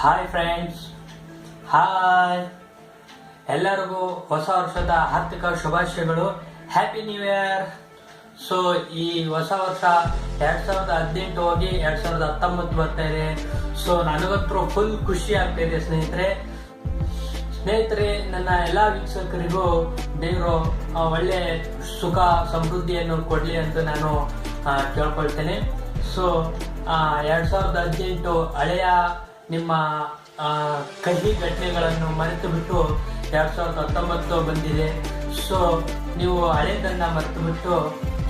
Hi friends hi ಎಲ್ಲರಿಗೂ ಹೊಸ ವರ್ಷದ ಹಾರ್ದಿಕ ಶುಭಾಶಯಗಳು. ಹ್ಯಾಪಿ ನ್ಯೂ ಇಯರ್ ಸೊ ಈ ಹೊಸ ವರ್ಷ ಎರಡ್ ಸಾವಿರದ ಹದಿನೆಂಟು ಹೋಗಿ ಎರಡ್ ಸಾವಿರದ ಹತ್ತೊಂಬತ್ತು ಬರ್ತಾ ಇದೆ. ಸೊ ನನಗತ್ರ ಫುಲ್ ಖುಷಿ ಆಗ್ತಾ ಸ್ನೇಹಿತರೆ. ಸ್ನೇಹಿತರೆ, ನನ್ನ ಎಲ್ಲ ವೀಕ್ಷಕರಿಗೂ ದೇವರು ಒಳ್ಳೆ ಸುಖ, ಸಮೃದ್ಧಿಯನ್ನು ಕೊಡಲಿ ಅಂತ ನಾನು ಕೇಳ್ಕೊಳ್ತೇನೆ. ಸೊ ಎರಡ್ ಸಾವಿರದ ಹದಿನೆಂಟು ಹಳೆಯ ನಿಮ್ಮ ಕಹಿ ಘಟನೆಗಳನ್ನು ಮರೆತು ಬಿಟ್ಟು ಎರಡ್ ಸಾವಿರದ ಹತ್ತೊಂಬತ್ತು ಬಂದಿದೆ. ಸೊ ನೀವು ಹಳೆದನ್ನು ಮರೆತು ಬಿಟ್ಟು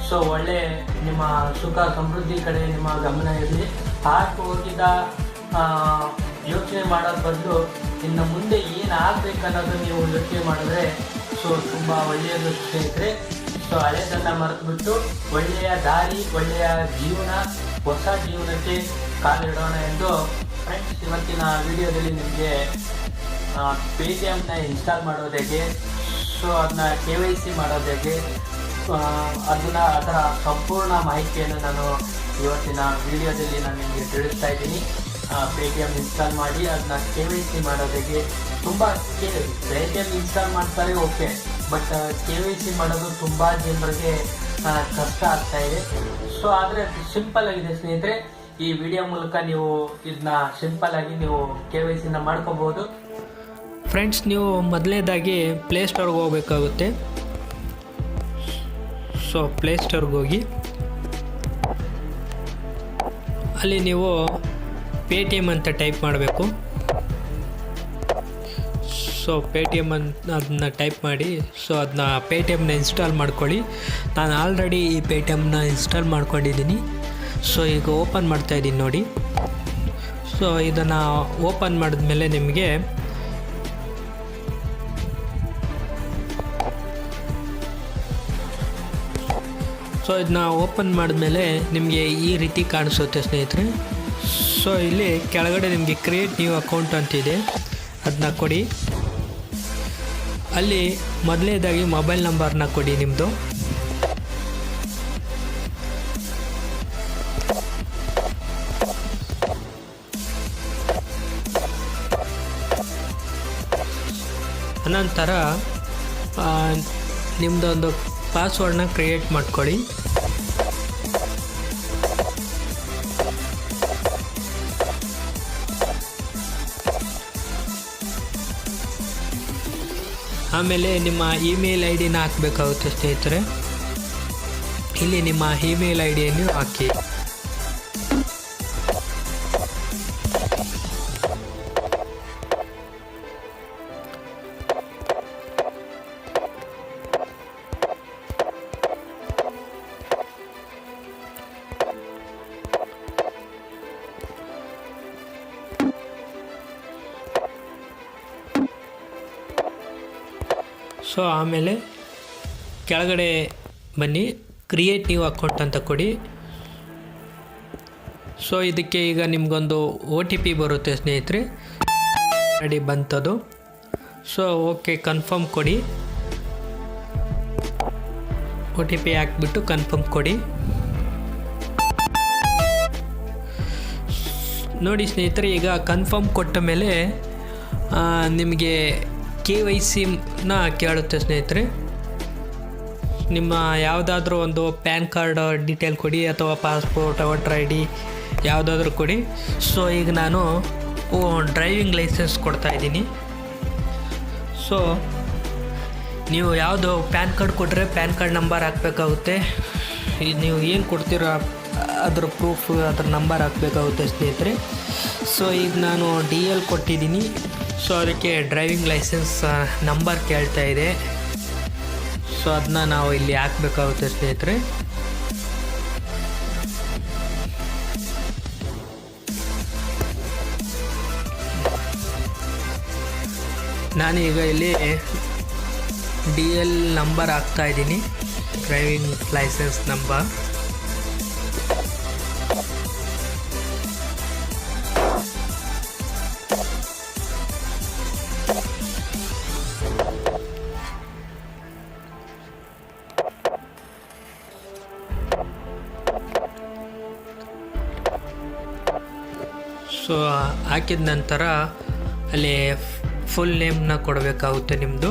ಸೊ ಒಳ್ಳೆ ನಿಮ್ಮ ಸುಖ ಸಮೃದ್ಧಿ ಕಡೆ ನಿಮ್ಮ ಗಮನ ಇರಲಿ. ಹಾಕಿ ಹೋಗಿದ್ದ ಯೋಚನೆ ಮಾಡೋದು ಬದಲು ಇನ್ನು ಮುಂದೆ ಏನು ಆಗಬೇಕನ್ನೋದು ನೀವು ಯೋಚನೆ ಮಾಡಿದ್ರೆ ಸೊ ತುಂಬ ಒಳ್ಳೆಯದು ಸ್ನೇಹಿತರೆ. ಸೊ ಹಳೆದನ್ನು ಮರೆತು ಬಿಟ್ಟು ಒಳ್ಳೆಯ ದಾರಿ, ಒಳ್ಳೆಯ ಜೀವನ, ಹೊಸ ಜೀವನಕ್ಕೆ ಕಾಲಿಡೋಣ ಎಂದು ಫ್ರೆಂಡ್ಸ್ ಇವತ್ತಿನ ವಿಡಿಯೋದಲ್ಲಿ ನಿಮಗೆ ಪೇ ಟಿ ಎಮ್ನ ಇನ್ಸ್ಟಾಲ್ ಮಾಡೋದು ಹೇಗೆ? ಸೊ ಅದನ್ನ ಕೆ ವೈ ಸಿ ಮಾಡೋದು ಹೇಗೆ? ಅದನ್ನ ಅದರ ಸಂಪೂರ್ಣ ಮಾಹಿತಿಯನ್ನು ನಾನು ಇವತ್ತಿನ ವಿಡಿಯೋದಲ್ಲಿ ನಾನು ನಿಮಗೆ ತಿಳಿಸ್ತಾ ಇದ್ದೀನಿ. ಪೇ ಟಿ ಎಂ ಇನ್ಸ್ಟಾಲ್ ಮಾಡಿ ಅದನ್ನ ಕೆ ವೈ ಸಿ ಮಾಡೋದಕ್ಕೆ ತುಂಬ ಪೇ ಟಿ ಎಂ ಇನ್ಸ್ಟಾಲ್ ಮಾಡ್ತಾರೆ okay but K Y C ಮಾಡೋದು ತುಂಬ ಜನರಿಗೆ ಕಷ್ಟ ಆಗ್ತಾ ಇದೆ. ಸೊ ಆದರೆ ಸಿಂಪಲ್ ಆಗಿದೆ ಸ್ನೇಹಿತರೆ. ಈ ವಿಡಿಯೋ ಮೂಲಕ ನೀವು ಇದನ್ನ ಸಿಂಪಲ್ ಆಗಿ ನೀವು ಕೆ ವೈ ಸಿನ ಮಾಡ್ಕೋಬಹುದು ಫ್ರೆಂಡ್ಸ್ ನೀವು ಮೊದಲನೇದಾಗಿ ಪ್ಲೇಸ್ಟೋರ್ಗೆ ಹೋಗ್ಬೇಕಾಗುತ್ತೆ. ಸೊ ಪ್ಲೇಸ್ಟೋರ್ಗೆ ಹೋಗಿ. ಅಲ್ಲಿ ನೀವು ಪೇ ಟಿ ಎಂ ಅಂತ ಟೈಪ್ ಮಾಡಬೇಕು. ಸೊ ಪೇ ಟಿ ಎಂ ಅಂತ ಅದನ್ನ ಟೈಪ್ ಮಾಡಿ ಸೊ ಅದನ್ನ ಪೇ ಟಿ ಎಮ್ನ ಇನ್ಸ್ಟಾಲ್ ಮಾಡ್ಕೊಳ್ಳಿ. ನಾನು ಆಲ್ರೆಡಿ ಈ ಪೇ ಟಿ ಎಮ್ನ ಇನ್ಸ್ಟಾಲ್ ಮಾಡ್ಕೊಂಡಿದ್ದೀನಿ. ಸೊ ಈಗ ಓಪನ್ ಮಾಡ್ತಾ ಇದ್ದೀನಿ ನೋಡಿ. ಸೊ ಇದನ್ನು ಓಪನ್ ಮಾಡಿದ್ಮೇಲೆ ನಿಮಗೆ ಸೊ ಇದನ್ನ ಓಪನ್ ಮಾಡಿದ್ಮೇಲೆ ನಿಮಗೆ ಈ ರೀತಿ ಕಾಣಿಸುತ್ತೆ ಸ್ನೇಹಿತರೆ. ಸೊ ಇಲ್ಲಿ ಕೆಳಗಡೆ ನಿಮಗೆ ಕ್ರಿಯೇಟ್ ನ್ಯೂ ಅಕೌಂಟ್ ಅಂತಿದೆ. ಅದನ್ನ ಕೊಡಿ. ಅಲ್ಲಿ ಮೊದಲನೇದಾಗಿ ಮೊಬೈಲ್ ನಂಬರ್ನ ಕೊಡಿ ನಿಮ್ಮದು ಅನಂತರ ನಿಮ್ಮದೊಂದು ಪಾಸ್ವರ್ಡನ್ನ ಕ್ರಿಯೇಟ್ ಮಾಡ್ಕೊಳ್ಳಿ ಆಮೇಲೆ ನಿಮ್ಮ ಇಮೇಲ್ ಐ ಡಿನ ಹಾಕಬೇಕಾಗುತ್ತೆ ಸ್ನೇಹಿತರೆ. ಇಲ್ಲಿ ನಿಮ್ಮ ಇಮೇಲ್ ಐ ಡಿಯನ್ನು ಹಾಕಿ. ಸೊ ಆಮೇಲೆ ಕೆಳಗಡೆ ಬನ್ನಿ ಕ್ರಿಯೇಟ್ ನ್ಯೂ ಅಕೌಂಟ್ ಅಂತ ಕೊಡಿ. ಸೊ ಇದಕ್ಕೆ ಈಗ ನಿಮಗೊಂದು ಒ ಟಿ ಪಿ ಬರುತ್ತೆ ಸ್ನೇಹಿತರೆ. ರೆಡಿ ಬಂತದು. ಸೊ ಓಕೆ ಕನ್ಫರ್ಮ್ ಕೊಡಿ. ಒ ಟಿ ಪಿ ಹಾಕ್ಬಿಟ್ಟು ಕನ್ಫರ್ಮ್ ಕೊಡಿ. ನೋಡಿ ಸ್ನೇಹಿತರೆ, ಈಗ ಕನ್ಫರ್ಮ್ ಕೊಟ್ಟ ಮೇಲೆ ನಿಮಗೆ ಕೆ ವೈ ಸಿನ ಕೇಳುತ್ತೆ ಸ್ನೇಹಿತರೆ, ನಿಮ್ಮ ಯಾವುದಾದ್ರೂ ಒಂದು ಪ್ಯಾನ್ ಕಾರ್ಡ್ ಡೀಟೇಲ್ ಕೊಡಿ ಅಥವಾ ಪಾಸ್ಪೋರ್ಟ್, ವೋಟರ್ ಐ ಡಿ ಯಾವುದಾದ್ರೂ ಕೊಡಿ. ಸೊ, ಈಗ ನಾನು ಡ್ರೈವಿಂಗ್ ಲೈಸೆನ್ಸ್ ಕೊಡ್ತಾ ಇದ್ದೀನಿ. ಸೊ, ನೀವು ಯಾವುದು ಪ್ಯಾನ್ ಕಾರ್ಡ್ ಕೊಟ್ಟರೆ ಪ್ಯಾನ್ ಕಾರ್ಡ್ ನಂಬರ್ ಹಾಕಬೇಕಾಗುತ್ತೆ. ನೀವು ಏನು ಕೊಡ್ತೀರೋ ಅದ್ರ ಪ್ರೂಫ್, ಅದ್ರ ನಂಬರ್ ಹಾಕಬೇಕಾಗುತ್ತೆ ಸ್ನೇಹಿತರೆ. ಸೊ, ಈಗ ನಾನು ಡಿ ಎಲ್ ಕೊಟ್ಟಿದ್ದೀನಿ. ಸೊ ಅದಕ್ಕೆ ಡ್ರೈವಿಂಗ್ ಲೈಸೆನ್ಸ್ ನಂಬರ್ ಕೇಳ್ತಾ ಇದೆ. ಸೊ ಅದನ್ನ ನಾವು ಇಲ್ಲಿ ಹಾಕಬೇಕಾಗುತ್ತೆ ಸ್ನೇಹಿತರೆ. ನಾನೀಗ ಇಲ್ಲಿ ಡಿ ಎಲ್ ನಂಬರ್ ಹಾಕ್ತಾ ಇದ್ದೀನಿ. ಡ್ರೈವಿಂಗ್ ಲೈಸೆನ್ಸ್ ನಂಬರ್ ಸೊ ಹಾಕಿದ ನಂತರ ಅಲ್ಲಿ ಫುಲ್ ನೇಮ್ನ ಕೊಡಬೇಕಾಗುತ್ತೆ ನಿಮ್ಮದು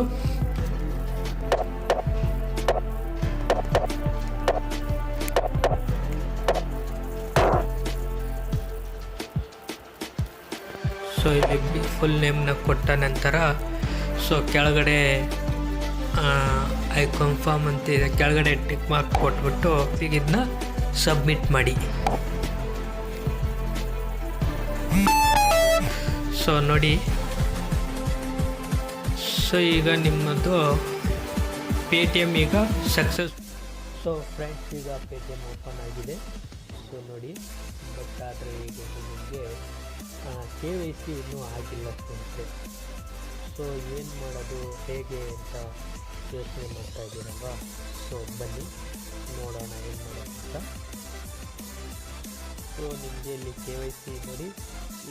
ಸೊ ಇಲ್ಲಿ ಫುಲ್ ನೇಮ್ನ ಕೊಟ್ಟ ನಂತರ ಸೊ ಕೆಳಗಡೆ ಐ ಕನ್ಫರ್ಮ್ ಅಂತ ಇದೆ. ಕೆಳಗಡೆ ಟಿಕ್ ಮಾರ್ಕ್ ಕೊಟ್ಬಿಟ್ಟು, ಈಗ ಇದನ್ನ ಸಬ್ಮಿಟ್ ಮಾಡಿ. ಸೊ ನೋಡಿ. ಸೊ ಈಗ ನಿಮ್ಮದು ಪೇ ಟಿ ಎಂ ಈಗ ಸಕ್ಸಸ್ ಸೊ ಫ್ರೆಂಡ್ಸ್ ಈಗ ಪೇ ಟಿ ಎಂ ಓಪನ್ ಆಗಿದೆ. ಸೊ ನೋಡಿ ಬಟ್ ಆದರೆ ಈಗ ನಿಮಗೆ ಕೆ ವೈ ಸಿ ಇನ್ನೂ ಆಗಿಲ್ಲ ಫ್ರೆಂಡ್ಸೆ ಸೊ ಏನು ಮಾಡೋದು, ಹೇಗೆ ಅಂತ ಯೋಚನೆ ಮಾಡ್ತಾ ಇದ್ದೀರಲ್ವಾ? ಸೊ ಬನ್ನಿ, ನೋಡೋಣ ಏನು ಮಾಡೋದು ಅಂತ. ಸೊ ನಿಮಗೆ ಇಲ್ಲಿ ಕೆ ವೈ ಸಿ ನೋಡಿ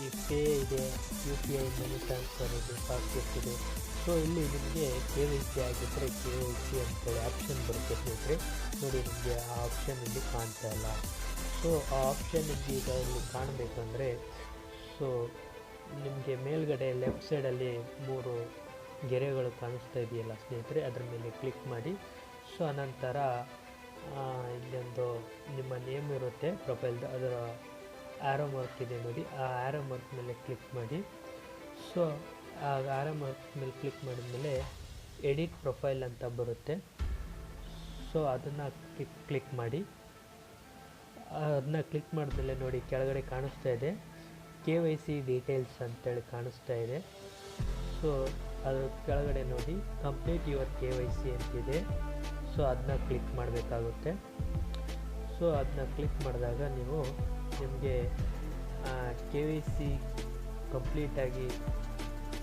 ಈ ಪೇ ಇದೆ, U P I money transfer ಇದೆ ಪಾಸ್ಬುಕ್ ಇದೆ ಸೊ ಇಲ್ಲಿ ನಿಮಗೆ ಕೆ ವೈ ಸಿ ಆಗಿದ್ದರೆ ಕೆ ವೈ ಸಿ ಅಂತೇಳಿ ಆಪ್ಷನ್ ಬರುತ್ತೆ ಸ್ನೇಹಿತರೆ. ನೋಡಿ ನಿಮಗೆ ಆ ಆಪ್ಷನ್ ಇಲ್ಲಿ ಕಾಣ್ತಾ ಇಲ್ಲ. ಸೊ ಆ ಆಪ್ಷನ್ ನಿಮಗೆ ಈಗ ಇಲ್ಲಿ ಕಾಣಬೇಕಂದ್ರೆ ಸೊ ನಿಮಗೆ ಮೇಲ್ಗಡೆ ಲೆಫ್ಟ್ ಸೈಡಲ್ಲಿ ಮೂರು ಗೆರೆಗಳು ಕಾಣಿಸ್ತಾ ಇದೆಯಲ್ಲ ಸ್ನೇಹಿತರೆ, ಅದರ ಮೇಲೆ ಕ್ಲಿಕ್ ಮಾಡಿ. ಸೊ ಅನಂತರ ಇಲ್ಲೊಂದು ನಿಮ್ಮ ನೇಮ್ ಇರುತ್ತೆ ಪ್ರೊಫೈಲ್ದು, ಅದರ ಆ್ಯರೋ ಮಾರ್ಕ್ ಇದೆ ನೋಡಿ. ಆ ಆ್ಯರೋ ಮಾರ್ಕ್ ಮೇಲೆ ಕ್ಲಿಕ್ ಮಾಡಿ. ಸೊ ಆ ಆ್ಯರೋ ಮಾರ್ಕ್ ಮೇಲೆ ಕ್ಲಿಕ್ ಮಾಡಿದ್ಮೇಲೆ ಎಡಿಟ್ ಪ್ರೊಫೈಲ್ ಅಂತ ಬರುತ್ತೆ. ಸೊ ಅದನ್ನು ಕ್ಲಿಕ್ ಕ್ಲಿಕ್ ಮಾಡಿ. ಅದನ್ನ ಕ್ಲಿಕ್ ಮಾಡಿದ್ಮೇಲೆ ನೋಡಿ ಕೆಳಗಡೆ ಕಾಣಿಸ್ತಾ ಇದೆ. ಕೆ ವೈ ಸಿ ಡೀಟೇಲ್ಸ್ ಅಂತೇಳಿ ಕಾಣಿಸ್ತಾ ಇದೆ. ಸೊ ಅದ್ರ ಕೆಳಗಡೆ ನೋಡಿ complete your K Y C ಅಂತಿದೆ. ಸೊ ಅದನ್ನ ಕ್ಲಿಕ್ ಮಾಡಬೇಕಾಗುತ್ತೆ. ಸೊ ಅದನ್ನ ಕ್ಲಿಕ್ ಮಾಡಿದಾಗ ನೀವು ನಿಮಗೆ ಕೆ ವಿ ಸಿ ಕಂಪ್ಲೀಟಾಗಿ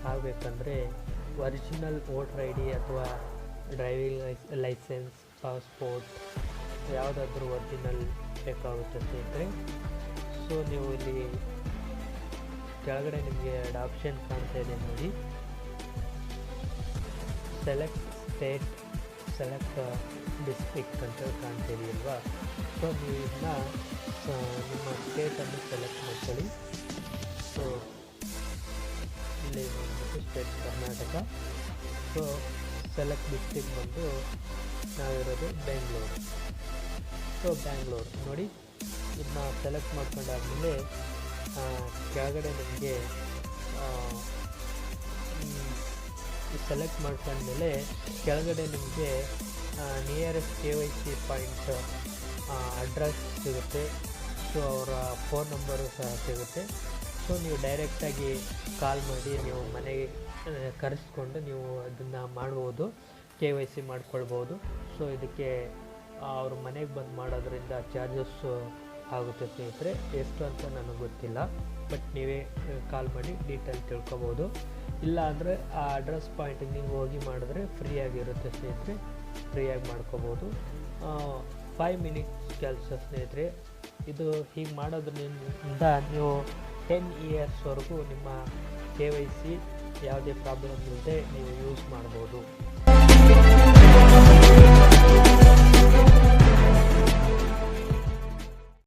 ಆಗಬೇಕಂದ್ರೆ ಒರಿಜಿನಲ್ ವೋಟರ್ ಐ ಡಿ ಅಥವಾ ಡ್ರೈವಿಂಗ್ ಲೈಸ್ ಲೈಸೆನ್ಸ್ ಪಾಸ್ಪೋರ್ಟ್ ಯಾವುದಾದ್ರೂ ಒರಿಜಿನಲ್ ಬೇಕಾಗುತ್ತೆ ಸ್ನೇಹಿತರೆ ಸೊ ನೀವು ಇಲ್ಲಿ ಕೆಳಗಡೆ ನಿಮಗೆ ಎರಡು ಆಪ್ಷನ್ ಕಾಣ್ತಾ ಇದೆ ನೋಡಿ. ಸೆಲೆಕ್ಟ್ ಸ್ಟೇಟ್ ಸೆಲೆಕ್ಟ್ ಡಿಸ್ಟ್ರಿಕ್ಟ್ ಅಂತ ಕಾಣ್ತೀವಿ ಅಲ್ವಾ? ಸೊ ನೀವು ಇದನ್ನ ನಿಮ್ಮ ಸ್ಟೇಟನ್ನು ಸೆಲೆಕ್ಟ್ ಮಾಡ್ಕೊಳ್ಳಿ. ಸೊ ಇಲ್ಲಿ state Karnataka. So select district ಬಂದು ನಾವಿರೋದು ಬೆಂಗಳೂರು ಸೊ ಬ್ಯಾಂಗ್ಳೂರು ನೋಡಿ. ಇದನ್ನ ಸೆಲೆಕ್ಟ್ ಮಾಡ್ಕೊಂಡಾದ್ಮೇಲೆ ಕೆಳಗಡೆ ನಿಮಗೆ ಸೆಲೆಕ್ಟ್ ಮಾಡ್ಕೊಂಡ್ಮೇಲೆ ಕೆಳಗಡೆ ನಿಮಗೆ nearest K Y C point address ಸಿಗುತ್ತೆ. ಸೊ ಅವರ ಫೋನ್ ನಂಬರು ಸಹ ಸಿಗುತ್ತೆ. ಸೊ ನೀವು ಡೈರೆಕ್ಟಾಗಿ ಕಾಲ್ ಮಾಡಿ, ನೀವು ಮನೆಗೆ ಕರೆಸ್ಕೊಂಡು ನೀವು ಅದನ್ನು ಮಾಡ್ಬೋದು ಕೆ ವೈ ಸಿ ಮಾಡ್ಕೊಳ್ಬೋದು. ಸೊ ಇದಕ್ಕೆ ಅವರು ಮನೆಗೆ ಬಂದು ಮಾಡೋದ್ರಿಂದ ಚಾರ್ಜಸ್ಸು ಆಗುತ್ತೆ ಸ್ನೇಹಿತರೆ. ಎಷ್ಟು ಅಂತ ನನಗೆ ಗೊತ್ತಿಲ್ಲ. ಬಟ್ ನೀವೇ ಕಾಲ್ ಮಾಡಿ ಡೀಟೇಲ್ ತಿಳ್ಕೊಬೋದು. ಇಲ್ಲ ಅಂದರೆ ಆ ಅಡ್ರೆಸ್ ಪಾಯಿಂಟಿಗೆ ನೀವು ಹೋಗಿ ಮಾಡಿದ್ರೆ ಫ್ರೀಯಾಗಿರುತ್ತೆ ಸ್ನೇಹಿತರೆ. ಫ್ರೀಯಾಗಿ ಮಾಡ್ಕೋಬೋದು. ಫೈವ್ ಮಿನಿಟ್ಸ್ ಕೆಲಸ ಸ್ನೇಹಿತರೆ. ಇದು ಹೀಗೆ ಮಾಡೋದ್ರಿಂದ ನೀವು ಟೆನ್ ಇಯರ್ಸ್ವರೆಗೂ ನಿಮ್ಮ ಕೆ ವೈ ಸಿ ಯಾವುದೇ ಪ್ರಾಬ್ಲಮ್ ಇಲ್ಲದೆ ನೀವು ಯೂಸ್ ಮಾಡ್ಬೋದು.